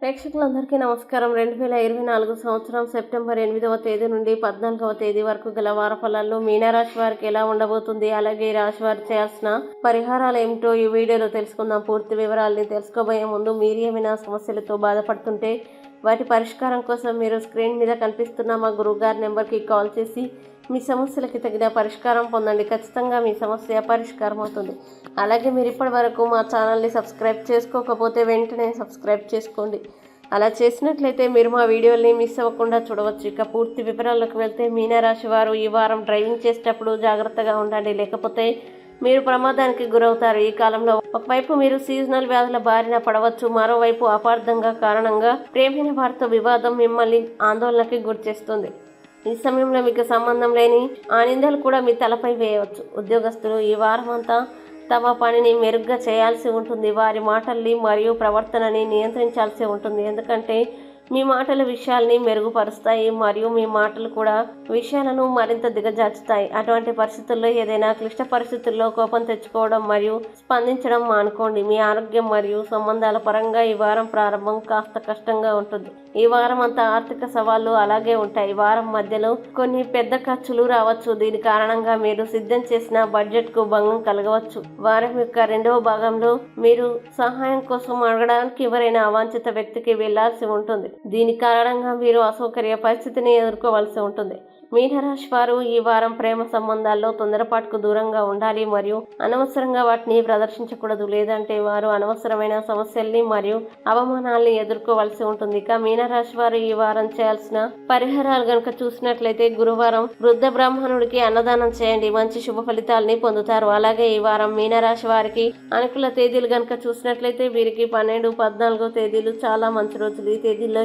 ప్రేక్షకులందరికీ నమస్కారం. రెండు వేల ఇరవై నాలుగు సంవత్సరం సెప్టెంబర్ ఎనిమిదవ తేదీ నుండి పద్నాలుగవ తేదీ వరకు గల వార ఫలాల్లో మీనరాశి వారికి ఎలా ఉండబోతుంది? అలాగే రాశి వారు చేయాల్సిన పరిహారాలు ఏమిటో ఈ వీడియోలో తెలుసుకుందాం. పూర్తి వివరాలని తెలుసుకోబోయే ముందు మీరు ఏమైనా సమస్యలతో బాధపడుతుంటే వాటి పరిష్కారం కోసం మీరు స్క్రీన్ మీద కనిపిస్తున్న మా గురువు గారి నెంబర్కి కాల్ చేసి మీ సమస్యలకి తగిన పరిష్కారం పొందండి. ఖచ్చితంగా మీ సమస్య పరిష్కారం అవుతుంది అలాగే మీరు ఇప్పటి వరకు మా ఛానల్ని సబ్స్క్రైబ్ చేసుకోకపోతే వెంటనే సబ్స్క్రైబ్ చేసుకోండి. అలా చేసినట్లయితే మీరు మా వీడియోని మిస్ అవ్వకుండా చూడవచ్చు. ఇక పూర్తి వివరాల్లోకి వెళ్తే మీనరాశి వారు ఈ వారం డ్రైవింగ్ చేసేటప్పుడు జాగ్రత్తగా ఉండండి. లేకపోతే మీరు ప్రమాదానికి గురవుతారు. ఈ కాలంలో ఒకవైపు మీరు సీజనల్ వ్యాధుల బారిన పడవచ్చు. మరోవైపు అపార్థంగా కారణంగా ప్రేమైన వారితో వివాదం మిమ్మల్ని ఆందోళనకి గురిచేస్తుంది. ఈ సమయంలో మీకు సంబంధం లేని ఆ నిందలు కూడా మీ తలపై వేయవచ్చు. ఉద్యోగస్తులు ఈ వారం అంతా తమ పనిని మెరుగ్గా చేయాల్సి ఉంటుంది. వారి మాటల్ని మరియు ప్రవర్తనని నియంత్రించాల్సి ఉంటుంది. ఎందుకంటే మీ మాటల విషయాల్ని మెరుగుపరుస్తాయి మరియు మీ మాటలు కూడా విషయాలను మరింత దిగజార్చుతాయి. అటువంటి పరిస్థితుల్లో ఏదైనా క్లిష్ట పరిస్థితుల్లో కోపం తెచ్చుకోవడం మరియు స్పందించడం మానుకోండి. మీ ఆరోగ్యం మరియు సంబంధాల పరంగా ఈ వారం ప్రారంభం కాస్త కష్టంగా ఉంటుంది. ఈ వారం అంతా ఆర్థిక సవాళ్ళు అలాగే ఉంటాయి. వారం మధ్యలో కొన్ని పెద్ద ఖర్చులు రావచ్చు. దీని కారణంగా మీరు సిద్ధం చేసిన బడ్జెట్కు భంగం కలగవచ్చు. వారం యొక్క రెండవ భాగంలో మీరు సహాయం కోసం అడగడానికి ఎవరైనా అవాంఛిత వ్యక్తికి వెళ్ళాల్సి ఉంటుంది. దీని కారణంగా మీరు అసౌకర్య పరిస్థితిని ఎదుర్కోవాల్సి ఉంటుంది. మీనరాశి వారు ఈ వారం ప్రేమ సంబంధాల్లో తొందరపాటుకు దూరంగా ఉండాలి మరియు అనవసరంగా వాటిని ప్రదర్శించకూడదు. లేదంటే వారు అనవసరమైన సమస్యల్ని మరియు అవమానాల్ని ఎదుర్కోవాల్సి ఉంటుంది. ఇక మీనరాశి వారు ఈ వారం చేయాల్సిన పరిహారాలు గనుక చూసినట్లయితే గురువారం వృద్ధ బ్రాహ్మణుడికి అన్నదానం చేయండి. మంచి శుభ ఫలితాలని పొందుతారు. అలాగే ఈ వారం మీనరాశి వారికి అనుకూల తేదీలు గనుక చూసినట్లయితే వీరికి పన్నెండు పద్నాలుగో తేదీలు చాలా మంచి రోజులు. ఈ తేదీల్లో